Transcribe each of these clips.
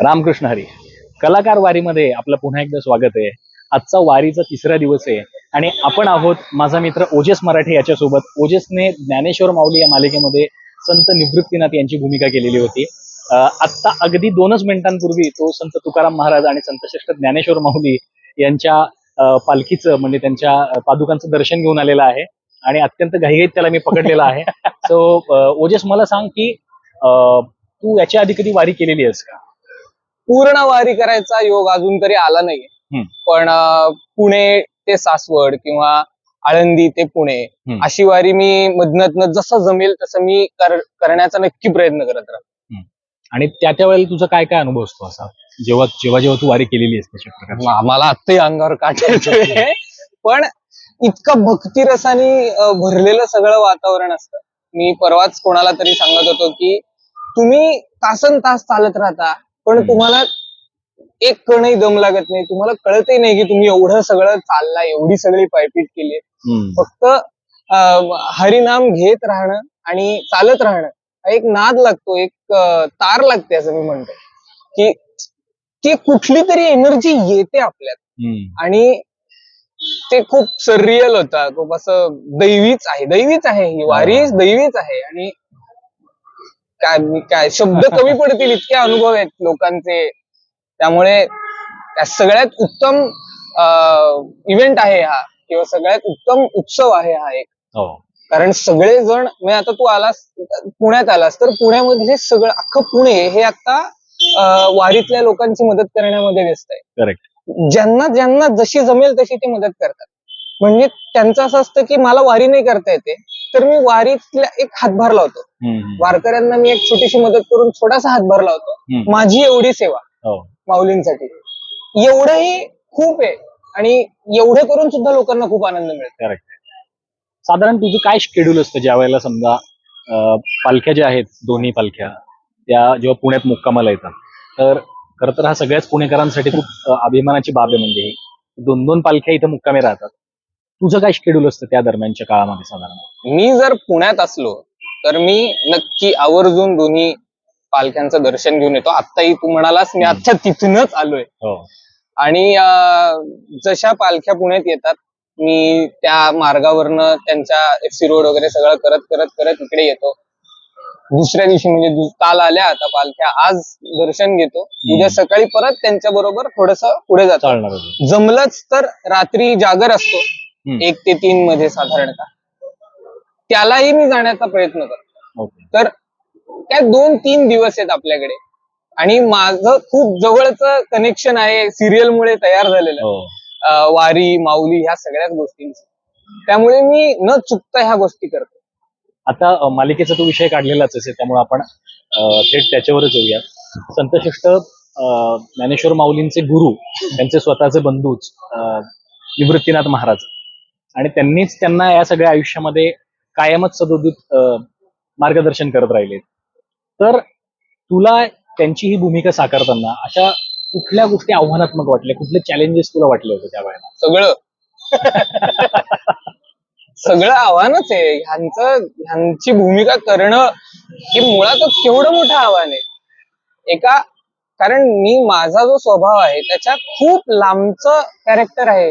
रामकृष्ण हरी. कलाकार वारीमध्ये आपलं पुन्हा एकदा स्वागत आहे. आजचा वारीचा तिसरा दिवस आहे आणि आपण आहोत माझा मित्र ओजस मराठे याच्यासोबत. ओजसने ज्ञानेश्वर माऊली या मालिकेमध्ये संत निवृत्तीनाथ यांची भूमिका केलेली होती. आत्ता अगदी दोनच मिनिटांपूर्वी तो संत तुकाराम महाराज आणि संत श्रेष्ठ ज्ञानेश्वर माऊली यांच्या पालखीचं म्हणजे त्यांच्या पादुकांचं दर्शन घेऊन आलेलं आहे आणि अत्यंत घाईघाईत त्याला मी पकडलेला आहे. सो ओजस मला सांग की तू याच्या आधी कधी वारी केलेली आहेस का? पूर्ण वारी करायचा योग अजून तरी आला नाहीये. पण पुणे ते सासवड किंवा आळंदी ते पुणे. अशी वारी मी मधनं जसं जमेल तसं मी कर- करण्याचा नक्की प्रयत्न करत राहतो. आणि त्या त्या वेळेला तुझा काय काय अनुभव असतो असा? जेव्हा जेव्हा जेव्हा तू वारी केलेली मा- मला आत्ताही अंगावर काटा येतोय. पण इतकं भक्तिरसाने भरलेलं सगळं वातावरण असतं. मी परवाच कोणाला तरी सांगत होतो की तुम्ही तासन तास चालत राहता. पण. तुम्हाला एक कणही दम लागत नाही तुम्हाला कळतही नाही की तुम्ही एवढं सगळं चालला एवढी सगळी पायपीट केली. फक्त हरिनाम घेत राहणं आणि चालत राहणं एक नाद लागतो एक तार लागते असं मी म्हणतो की ती कुठली तरी एनर्जी येते आपल्यात. आणि ते खूप सररियल होता खूप असं दैवीच आहे दैवीच आहे ही वारी. दैवीच आहे आणि काय मी काय शब्द कमी पडतील इतके अनुभव आहेत लोकांचे. त्यामुळे त्या सगळ्यात उत्तम इव्हेंट आहे हा किंवा सगळ्यात उत्तम उत्सव आहे हा एक. हो. कारण सगळेजण म्हणजे आता तू आलास पुण्यात आलास तर पुण्यामधले सगळं अख्खं पुणे हे आता वारीतल्या लोकांची मदत करण्यामध्ये व्यस्त आहे. करेक्ट ज्यांना ज्यांना जशी जमेल तशी ते मदत करतात. म्हणजे त्यांचं असं असतं की मला वारी नाही करता येते. तर मी वारीतल्या एक हातभार लावतो वारकऱ्यांना मी एक छोटीशी मदत करून छोटासा हातभार लावतो. माझी एवढी सेवा हो. माऊलींसाठी. एवढंही खूप आहे आणि एवढे करून सुद्धा लोकांना खूप आनंद मिळतो. करेक्ट साधारण तुझं काय शेड्यूल असतं? ज्या वेळेला समजा पालख्या ज्या आहेत दोन्ही पालख्या त्या जेव्हा पुण्यात मुक्कामाला येतात तर खरं तर हा सगळ्याच पुणेकरांसाठी खूप अभिमानाची बाब आहे म्हणजे. दोन दोन पालख्या इथं मुक्कामी राहतात. तुझं काय शेड्यूल असतं त्या दरम्यानच्या काळामध्ये साधारण? मी जर पुण्यात असलो तर मी नक्की आवर्जून दोन्ही पालख्यांचं दर्शन घेऊन येतो. आत्ताही तू म्हणालास मी आता तिथूनच आलोय. हो. आणि अं, जशा पालख्या पुण्यात येतात मी त्या मार्गावरनं त्यांच्या एफ सी रोड वगैरे सगळं करत करत करत इकडे येतो. दुसऱ्या दिवशी म्हणजे दु- काल आल्या आता पालख्या आज दर्शन घेतो. उद्या सकाळी परत त्यांच्या बरोबर थोडस पुढे जातो. चालणार होतं. जमलंच तर रात्री जागर असतो. एक ते तीन मध्ये साधारणतः. त्यालाही मी जाण्याचा प्रयत्न करतो. ओके. तर काय दोन तीन दिवस आहेत आपल्याकडे. आणि माझं खूप जवळच कनेक्शन आहे सिरियल मुळे तयार झालेलं. हो. अं, वारी माऊली ह्या सगळ्याच गोष्टींचं. त्यामुळे मी न चुकता ह्या गोष्टी करतो. आता अं, मालिकेचा तो विषय काढलेलाच असेल त्यामुळे आपण अं, थेट त्याच्यावरच येऊया संतश्रेष्ठ अं, ज्ञानेश्वर माऊलींचे गुरु त्यांचे स्वतःचे बंधूच अं, निवृत्तीनाथ महाराज. आणि त्यांनीच त्यांना या सगळ्या आयुष्यामध्ये कायमच सदोदित मार्गदर्शन करत राहिले. तर तुला त्यांची ही भूमिका साकारताना अशा कुठल्या गोष्टी आव्हानात्मक वाटल्या? कुठले चॅलेंजेस तुला वाटले होते त्या वेळेला सगळं. सगळं आव्हानच आहे. ह्यांचं ह्यांची भूमिका करणं हे मुळातच केवढं मोठं आव्हान आहे. एका कारण मी माझा जो स्वभाव आहे त्याच्यात खूप लांबचं कॅरेक्टर आहे.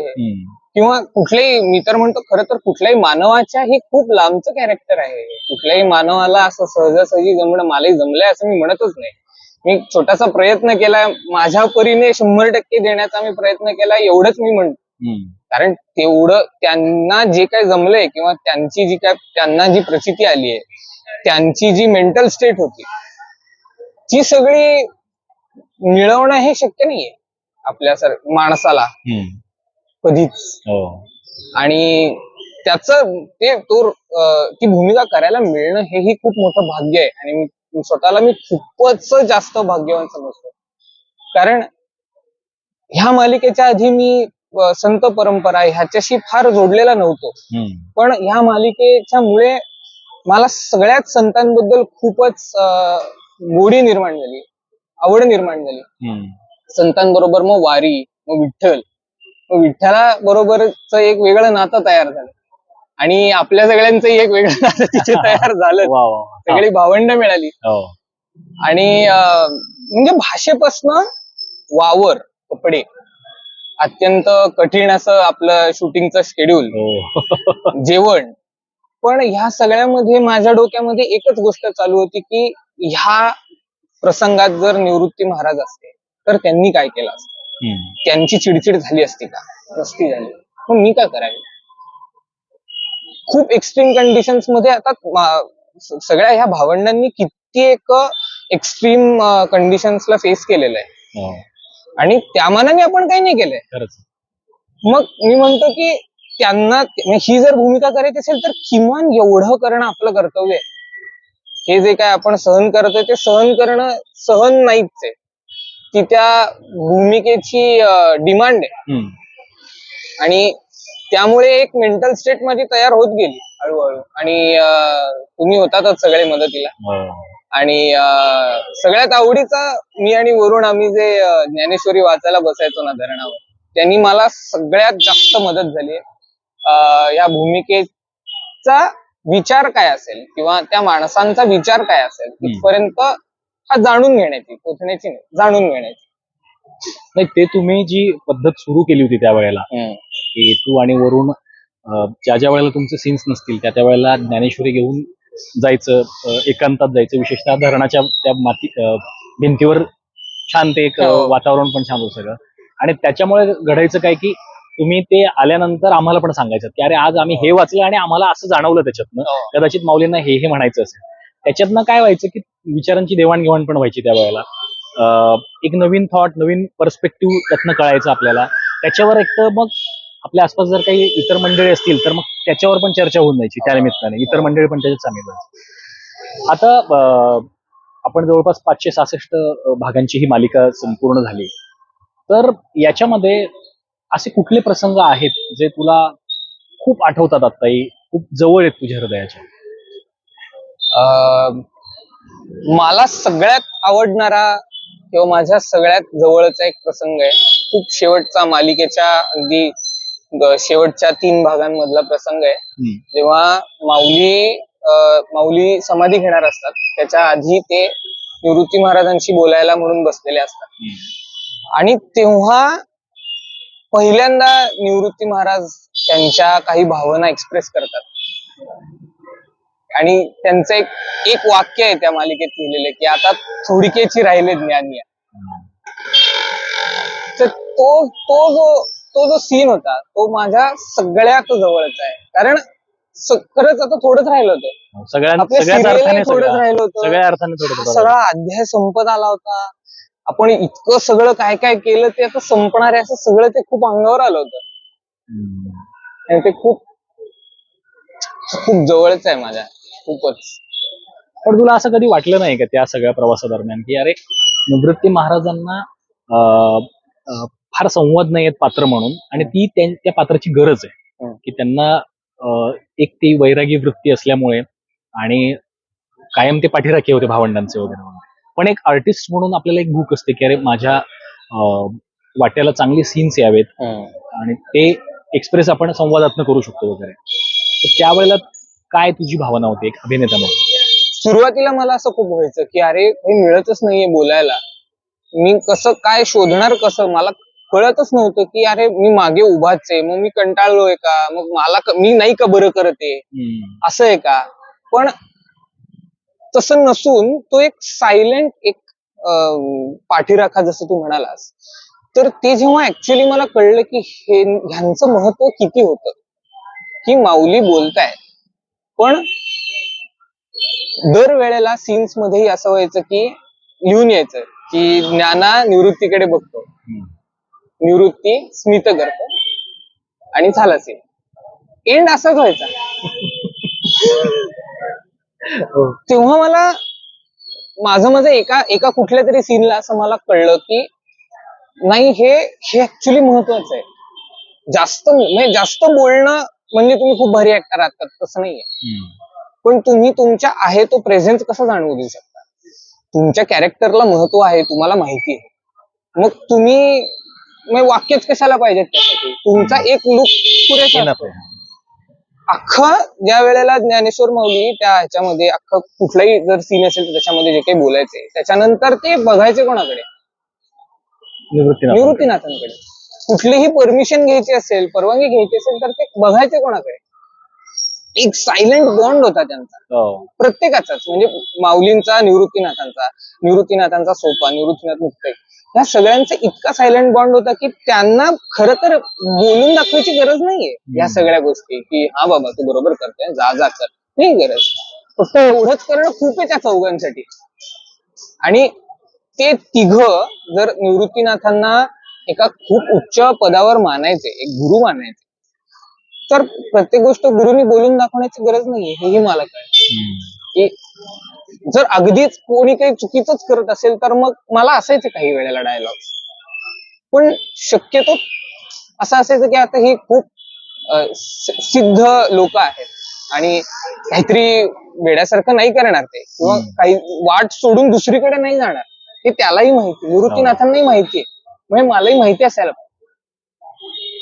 किंवा कुठल्याही मी तर म्हणतो खरं तर कुठल्याही मानवाच्या ही खूप लांबचं कॅरेक्टर आहे कुठल्याही मानवाला असं सहजासहजी जमणं मलाही जमलंय असं मी म्हणतच नाही मी छोटासा प्रयत्न केलाय माझ्या परीने शंभर टक्के देण्याचा मी प्रयत्न केलाय एवढंच मी म्हणतो. कारण तेवढं त्यांना जे काय जमलंय किंवा त्यांची जी काय त्यांना जी प्रचिती आली आहे त्यांची जी मेंटल स्टेट होती ती सगळी मिळवणं हे शक्य नाहीये आपल्या सर माणसाला. कधीच. हो. आणि त्याच ते तो ती भूमिका करायला मिळणं हेही खूप मोठं भाग्य आहे. आणि मी स्वतःला मी खूपच जास्त भाग्यवान समजतो. कारण ह्या मालिकेच्या आधी मी संत परंपरा ह्याच्याशी फार जोडलेला नव्हतो. पण ह्या मालिकेच्या मुळे मला सगळ्याच संतांबद्दल खूपच गोडी निर्माण झाली. आवड निर्माण झाली. संतांबरोबर मग वारी मग विठ्ठल विठ्ठला बरोबरच एक वेगळं नातं तयार झालं. आणि आपल्या सगळ्यांचंही एक वेगळं नातं तिथे तयार झालं. सगळी भावंड मिळाली. हो. आणि म्हणजे भाषेपासनं वावर कपडे अत्यंत कठीण असं आपलं शूटिंगचं शेड्यूल हो. जेवण. पण ह्या सगळ्यामध्ये माझ्या डोक्यामध्ये एकच गोष्ट चालू होती की ह्या प्रसंगात जर निवृत्ती महाराज असते तर त्यांनी काय केलं असतं. त्यांची चिडचिड झाली असती का? नसती झाली. मग मी काय करावे? खूप एक्स्ट्रीम कंडिशन्समध्ये आता सगळ्या ह्या भावंडांनी कित्येक एक्स्ट्रीम कंडिशन्सला फेस केलेलं आहे. हो. आणि त्या मानाने आपण काही नाही केलंय. खरंच. मग मी म्हणतो की त्यांना ही जर भूमिका करायची असेल तर किमान एवढं करणं आपलं कर्तव्य आहे. हे जे काय आपण सहन करतोय ते सहन करणं सहन नाहीच आहे. ती त्या भूमिकेची डिमांड आहे. आणि त्यामुळे एक मेंटल स्टेट माझी तयार होत गेली हळूहळू. आणि तुम्ही होतातच सगळे मदतीला. हो. आणि सगळ्यात आवडीचा मी आणि वरुण आम्ही जे ज्ञानेश्वरी वाचायला बसायचो ना धरणावर त्यांनी मला सगळ्यात जास्त मदत झाली या भूमिकेचा विचार काय असेल किंवा त्या माणसांचा विचार काय असेल तिथपर्यंत हा जाणून घेण्याची पोचण्याची नाही जाणून घेण्याची नाही ते तुम्ही जी पद्धत सुरू केली होती त्या वेळेला हम्म. की तू आणि वरुण अं, ज्या ज्या वेळेला तुमचे सीन्स नसतील त्या त्या वेळेला ज्ञानेश्वरी घेऊन जायचं अं, एकांतात जायचं विशेषतः धरणाच्या त्या माती अं, भिंतीवर छान ते एक अं, हो. वातावरण पण छान होतं सगळं आणि त्याच्यामुळे घडायचं काय की तुम्ही ते आल्यानंतर आम्हाला पण सांगायचं की अरे आज आम्ही हे वाचलं आणि आम्हाला असं जाणवलं त्याच्यातनं हो. कदाचित माऊलींना हे हे म्हणायचं असेल त्याच्यातनं काय व्हायचं की विचारांची देवाणघेवाण पण व्हायची त्या वेळेला. एक नवीन थॉट नवीन पर्स्पेक्टिव्ह त्यातनं कळायचं आपल्याला. त्याच्यावर एक तर मग आपल्या आसपास जर काही इतर मंडळी असतील तर मग त्याच्यावर पण चर्चा होऊन जायची त्या निमित्ताने. इतर मंडळी पण त्याच्यात सामील व्हायची. आता आपण जवळपास पाचशे सहासष्ट भागांची ही मालिका संपूर्ण झाली. तर याच्यामध्ये असे कुठले प्रसंग आहेत जे तुला खूप आठवतात आत्ताही? खूप जवळ आहेत तुझ्या हृदयाच्या. मला सगळ्यात आवडणारा किंवा माझ्या सगळ्यात जवळचा एक प्रसंग आहे. खूप शेवटचा मालिकेच्या अगदी शेवटच्या तीन भागांमधला प्रसंग आहे. जेव्हा माऊली माऊली समाधी घेणार असतात त्याच्या आधी ते निवृत्ती महाराजांशी बोलायला म्हणून बसलेले असतात. आणि तेव्हा पहिल्यांदा निवृत्ती महाराज त्यांच्या काही भावना एक्सप्रेस करतात. आणि त्यांचं एक एक वाक्य आहे त्या मालिकेत लिहिलेलं की आता थोडकेची राहिले ज्ञान. या तर तो तो जो तो जो सीन होता तो माझ्या सगळ्यात जवळचा आहे. कारण खरंच आता थोडंच राहिलं होतं. सगळ्या थोडंच राहिलं होतं. सगळा अध्याय संपत आला होता. आपण इतकं सगळं काय काय केलं ते आता संपणार आहे असं सगळं ते खूप अंगावर आलं होतं. आणि ते खूप खूप जवळच आहे माझ्या. खूपच पण तुला असं कधी वाटलं नाही का त्या सगळ्या प्रवासादरम्यान की अरे निवृत्ती महाराजांना फार संवाद नाही आहेत पात्र म्हणून आणि ती त्या पात्राची गरज आहे. की त्यांना एक ती वैरागी वृत्ती असल्यामुळे आणि कायम ते पाठीराखे होते भावंडांचे वगैरे वगैरे. पण एक आर्टिस्ट म्हणून आपल्याला एक भूक असते की अरे माझ्या वाट्याला चांगले सीन्स यावेत आणि ते एक्सप्रेस आपण संवादात्न करू शकतो वगैरे त्यावेळेला काय तुझी भावना होती एक अभिनेता म्हणून सुरुवातीला मला असं खूप व्हायचं की अरे काही मिळतच नाहीये बोलायला. मी कसं काय शोधणार कसं? मला कळतच नव्हतं की अरे मी मागे उभाच आहे. मग मी कंटाळलोय का? मग मला क- मी नाही का बरं करते हम्म. असं आहे का? पण तसं नसून तो एक सायलेंट एक अं, पाठीराखा जसं तू म्हणालास तर ते जेव्हा ऍक्च्युली मला कळलं की हे ह्यांचं महत्त्व किती होतं? की माऊली बोलताय पण दर वेळेला सीन्स मध्येही असं व्हायचं की लिहून यायचं की ज्ञाना निवृत्तीकडे बघतो. निवृत्ती स्मित करतो आणि झाला सीन एंड असाच व्हायचा. तेव्हा मला माझं माझं एका एका कुठल्या तरी सीनला असं मला कळलं की नाही हे हे ऍक्च्युली महत्वाचं आहे जास्त म्हणजे जास्त बोलणं म्हणजे तुम्ही खूप भारी ऍक्टर आहात तसं नाहीये. पण तुम्ही तुमच्या आहे तो प्रेझेन्स कसा जाणवू देऊ शकता? तुमच्या कॅरेक्टरला महत्त्व आहे तुम्हाला माहिती आहे. मग तुम्ही मग वाक्यच कशाला पाहिजेत त्यासाठी? तुमचा एक लुक पुरेसा. अख्खं ज्या वेळेला ज्ञानेश्वर माऊली त्या ह्याच्यामध्ये अख्खं कुठलाही जर सीन असेल तर त्याच्यामध्ये जे काही बोलायचे त्याच्यानंतर ते बघायचे कोणाकडे? निवृत्तीनाथ निवृत्तीनाथांकडे. कुठलीही परमिशन घ्यायची असेल परवानगी घ्यायची असेल तर ते बघायचे कोणाकडे? एक सायलेंट बॉन्ड होता त्यांचा. हो. प्रत्येकाचाच. म्हणजे माऊलींचा निवृत्तीनाथांचा निवृत्तीनाथांचा सोपा निवृत्तीनाथ मुक्ताई या सगळ्यांचा इतका सायलेंट बॉन्ड होता की त्यांना खरं तर बोलून दाखवायची गरज नाहीये. या. सगळ्या गोष्टी की हा बाबा तू बरोबर करतोय जा जा कर. नाही गरज. फक्त एवढंच करणं खूप आहे त्या चौघांसाठी आणि ते तिघ जर निवृत्तीनाथांना एका खूप उच्च पदावर मानायचे एक गुरु मानायचे. तर प्रत्येक गोष्ट गुरुनी बोलून दाखवण्याची गरज नाहीये हेही मला कळलं. की जर अगदीच कोणी काही चुकीचंच करत असेल तर मग मला असायचे काही वेळेला डायलॉग पण शक्यतो असं असायचं की आता ही खूप सिद्ध लोक आहेत. आणि काहीतरी वेड्यासारखं नाही करणार ते. किंवा. काही वाट सोडून दुसरीकडे नाही जाणार. हे त्यालाही माहिती निवृत्तीनाथांनाही माहितीये म्हणजे मलाही माहिती असायला पाहिजे.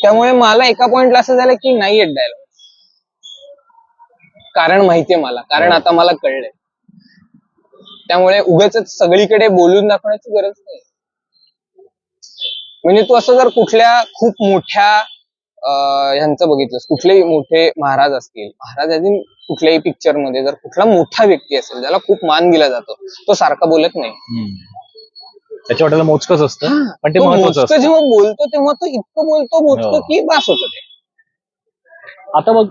त्यामुळे मला एका पॉइंटला असं झालं की नाही येत डायलॉग कारण माहितीये मला. कारण आता मला कळलंय. त्यामुळे उगाच सगळीकडे बोलून दाखवण्याची गरज नाही. म्हणजे तू असं जर कुठल्या खूप मोठ्या ह्यांचं बघितलंस कुठलेही मोठे महाराज असतील महाराज अजून कुठल्याही पिक्चरमध्ये जर कुठला मोठा व्यक्ती असेल ज्याला खूप मान दिला जातो तो सारखा बोलत नाही. त्याच्या वाट्याला मोजकच असतं पण ते महत्वाचं असतं. जेव्हा बोलतो तेव्हा तो इतकं बोलतो मोजकं हो. की बास होतं ते. आता मग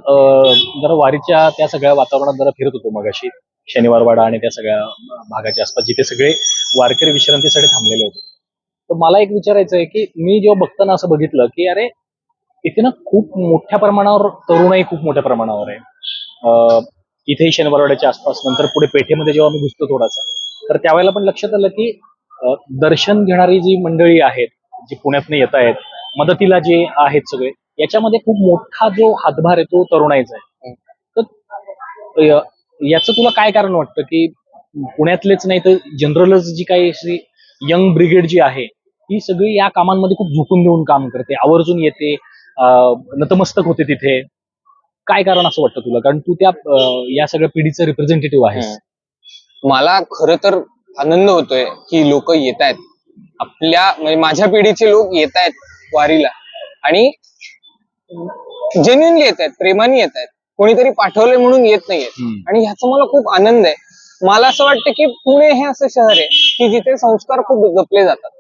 जरा वारीच्या त्या सगळ्या वातावरणात जरा फिरत होतो मग अशी शनिवारवाडा आणि त्या सगळ्या भागाच्या आसपास जिथे सगळे वारकरी विश्रांतीसाठी थांबलेले होते. तर मला एक विचारायचं आहे की मी जेव्हा बघताना असं बघितलं की अरे इथे ना खूप मोठ्या प्रमाणावर तरुणाई खूप मोठ्या प्रमाणावर आहे. इथेही शनिवारवाड्याच्या आसपास नंतर पुढे पेठेमध्ये जेव्हा मी घुसतो थोडासा तर त्यावेळेला पण लक्षात आलं की दर्शन घेणारी जी मंडळी आहेत जी पुण्यातनं येत आहेत मदतीला जे आहेत सगळे याच्यामध्ये खूप मोठा जो हातभार आहे तो तरुणाईचा आहे. तर याचं तुला काय कारण वाटतं की पुण्यातलेच नाही तर जनरलच जी काही अशी यंग ब्रिगेड जी आहे ती सगळी या कामांमध्ये खूप झुकून देऊन काम करते आवर्जून येते नतमस्तक होते तिथे. काय कारण असं वाटतं तुला? कारण तू त्या या सगळ्या पिढीचं रिप्रेझेंटेटिव्ह आहेस. मला खरं तर आनंद होतोय की लोक येत आहेत आपल्या म्हणजे माझ्या पिढीचे लोक येत आहेत वारीला. आणि जेन्युनली येत आहेत प्रेमाने येत आहेत कोणीतरी पाठवले म्हणून येत नाहीये हम्म. आणि ह्याचा मला खूप आनंद आहे. मला असं वाटतं की पुणे हे असं शहर आहे की जिथे संस्कार खूप जपले जातात.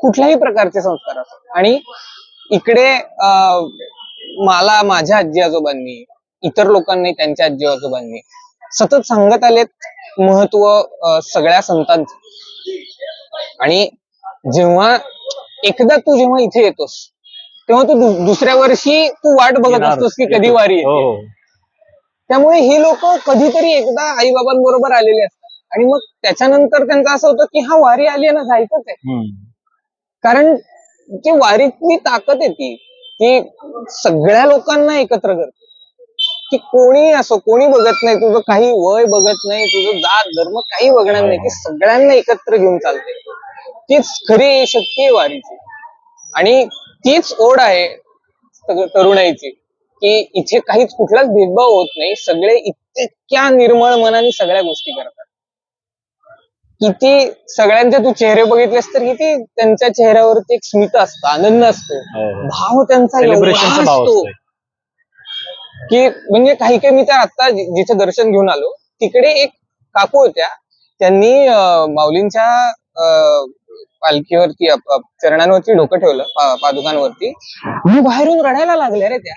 कुठल्याही प्रकारचे संस्कार असतात आणि इकडे अं, मला माझ्या आजी आजोबांनी इतर लोकांनी त्यांच्या आजी आजोबांनी सतत सांगत आलेत महत्त्व सगळ्या संतांचं आणि जेव्हा एकदा तू जेव्हा इथे येतोस तेव्हा तू दुसऱ्या वर्षी तू वाट बघत. असतोस की कधी वारी येते. हो हो. त्यामुळे ही लोक कधीतरी एकदा आई बाबांबरोबर आलेले असतात आणि मग त्याच्यानंतर त्यांचं असं होतं की हा वारी आली ना जायचंच आहे. कारण ती वारीतली ताकद आहे ती सगळ्या लोकांना एकत्र करते की कोणी असो कोणी बघत नाही तुझं काही वय बघत नाही तुझं जात धर्म काही बघणार नाही ती सगळ्यांना एकत्र घेऊन चालते. तीच खरी शक्ती आहे वारीची. आणि तीच ओढ आहे तरुणाईची की इथे काहीच कुठलाच भेदभाव होत नाही सगळे इतक्या निर्मळ मनाने सगळ्या गोष्टी करतात. किती सगळ्यांचे तू चेहरे बघितलेस तर किती त्यांच्या चेहऱ्यावरती एक स्मित असतं आनंद असतो. हो, हो. भाव त्यांचा असतो. की म्हणजे काही काही मी तर आता जिथं जिथे दर्शन घेऊन आलो तिकडे एक काकू होत्या. त्यांनी माऊलींच्या अं, पालखीवरती चरणांवरती डोकं ठेवलं पा- पादुकांवरती. मी बाहेरून रडायला लागल्या रे त्या.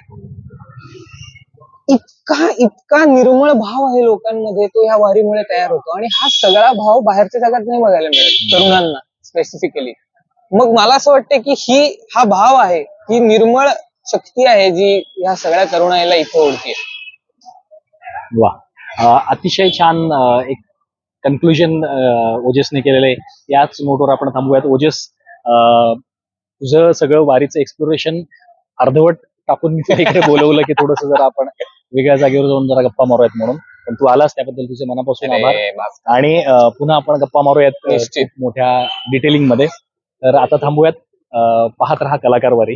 इतका इतका निर्मळ भाव आहे लोकांमध्ये तो ह्या वारीमुळे तयार होतो. आणि हा सगळा भाव बाहेरच्या जगात नाही बघायला मिळत तरुणांना स्पेसिफिकली मग मला असं वाटतं की ही हा भाव आहे ही निर्मळ शक्ती आहे जी ह्या सगळ्या तरुणाईला इथे ओढते वा. अतिशय छान एक कन्क्लुजन ओजसने केलेलं आहे. याच नोटवर आपण थांबूयात. ओजस तुझं सगळं वारीचं एक्सप्लोरेशन अर्धवट टाकून मी इकडे बोलवलं की थोडस जरा आपण वेगळ्या जागेवर जाऊन जरा गप्पा मारूयात म्हणून. पण तू आलास त्याबद्दल तुझे मनापासून आभार. आणि पुन्हा आपण गप्पा मारूयात मोठ्या डिटेलिंगमध्ये. तर आता थांबूयात. पाहत राहा कलाकार वारी.